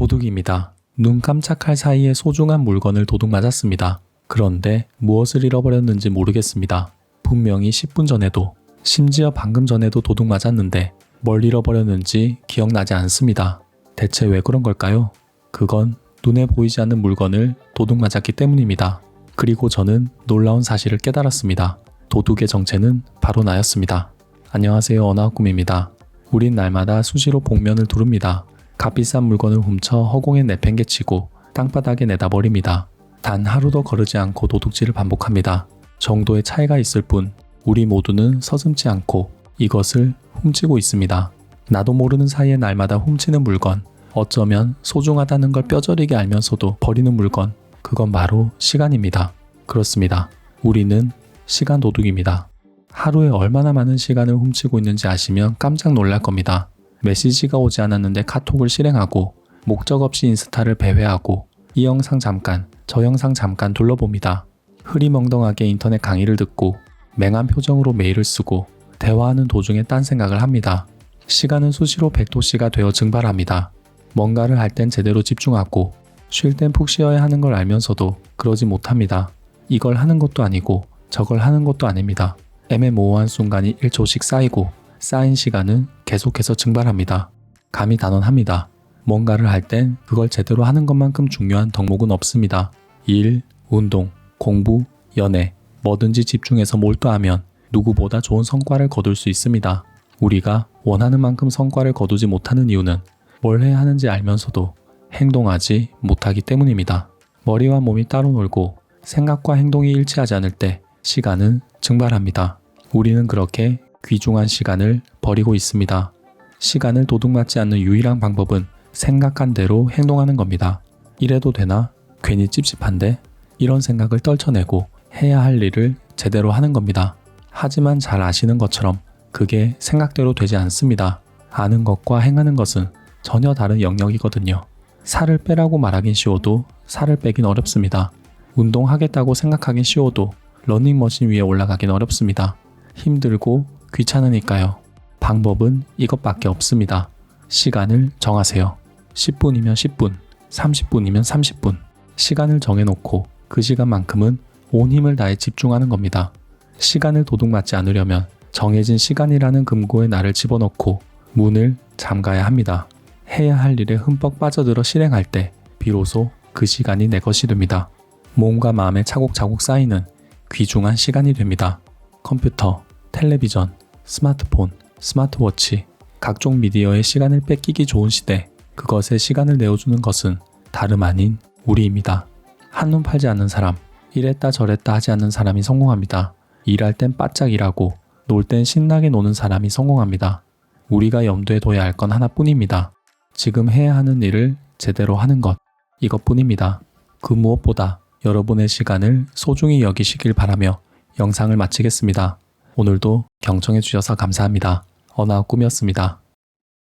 도둑입니다. 눈 깜짝할 사이에 소중한 물건을 도둑 맞았습니다. 그런데 무엇을 잃어버렸는지 모르겠습니다. 분명히 10분 전에도, 심지어 방금 전에도 도둑 맞았는데 뭘 잃어버렸는지 기억나지 않습니다. 대체 왜 그런 걸까요? 그건 눈에 보이지 않는 물건을 도둑 맞았기 때문입니다. 그리고 저는 놀라운 사실을 깨달았습니다. 도둑의 정체는 바로 나였습니다. 안녕하세요. 언어학꿈입니다. 우린 날마다 수시로 복면을 두릅니다. 값비싼 물건을 훔쳐 허공에 내팽개치고 땅바닥에 내다 버립니다. 단 하루도 거르지 않고 도둑질을 반복합니다. 정도의 차이가 있을 뿐 우리 모두는 서슴지 않고 이것을 훔치고 있습니다. 나도 모르는 사이에 날마다 훔치는 물건, 어쩌면 소중하다는 걸 뼈저리게 알면서도 버리는 물건, 그건 바로 시간입니다. 그렇습니다. 우리는 시간 도둑입니다. 하루에 얼마나 많은 시간을 훔치고 있는지 아시면 깜짝 놀랄 겁니다. 메시지가 오지 않았는데 카톡을 실행하고 목적 없이 인스타를 배회하고 이 영상 잠깐, 저 영상 잠깐 둘러봅니다. 흐리멍덩하게 인터넷 강의를 듣고 맹한 표정으로 메일을 쓰고 대화하는 도중에 딴 생각을 합니다. 시간은 수시로 백도씨가 되어 증발합니다. 뭔가를 할 땐 제대로 집중하고 쉴 땐 푹 쉬어야 하는 걸 알면서도 그러지 못합니다. 이걸 하는 것도 아니고 저걸 하는 것도 아닙니다. 애매모호한 순간이 1초씩 쌓이고 쌓인 시간은 계속해서 증발합니다. 감이 단언합니다. 뭔가를 할 땐 그걸 제대로 하는 것만큼 중요한 덕목은 없습니다. 일, 운동, 공부, 연애, 뭐든지 집중해서 몰두하면 누구보다 좋은 성과를 거둘 수 있습니다. 우리가 원하는 만큼 성과를 거두지 못하는 이유는 뭘 해야 하는지 알면서도 행동하지 못하기 때문입니다. 머리와 몸이 따로 놀고 생각과 행동이 일치하지 않을 때 시간은 증발합니다. 우리는 그렇게 귀중한 시간을 버리고 있습니다. 시간을 도둑맞지 않는 유일한 방법은 생각한 대로 행동하는 겁니다. 이래도 되나? 괜히 찝찝한데? 이런 생각을 떨쳐내고 해야 할 일을 제대로 하는 겁니다. 하지만 잘 아시는 것처럼 그게 생각대로 되지 않습니다. 아는 것과 행하는 것은 전혀 다른 영역이거든요. 살을 빼라고 말하긴 쉬워도 살을 빼긴 어렵습니다. 운동하겠다고 생각하긴 쉬워도 러닝머신 위에 올라가긴 어렵습니다. 힘들고 귀찮으니까요. 방법은 이것밖에 없습니다. 시간을 정하세요. 10분이면 10분, 30분이면 30분. 시간을 정해놓고 그 시간만큼은 온 힘을 다해 집중하는 겁니다. 시간을 도둑맞지 않으려면 정해진 시간이라는 금고에 나를 집어넣고 문을 잠가야 합니다. 해야 할 일에 흠뻑 빠져들어 실행할 때 비로소 그 시간이 내 것이 됩니다. 몸과 마음에 차곡차곡 쌓이는 귀중한 시간이 됩니다. 컴퓨터, 텔레비전, 스마트폰, 스마트워치, 각종 미디어의 시간을 뺏기기 좋은 시대, 그것에 시간을 내어주는 것은 다름 아닌 우리입니다. 한눈 팔지 않는 사람, 이랬다 저랬다 하지 않는 사람이 성공합니다. 일할 땐 바짝 일하고 놀 땐 신나게 노는 사람이 성공합니다. 우리가 염두에 둬야 할 건 하나뿐입니다. 지금 해야 하는 일을 제대로 하는 것, 이것뿐입니다. 그 무엇보다 여러분의 시간을 소중히 여기시길 바라며 영상을 마치겠습니다. 오늘도 경청해 주셔서 감사합니다. 어나우 꿈이었습니다.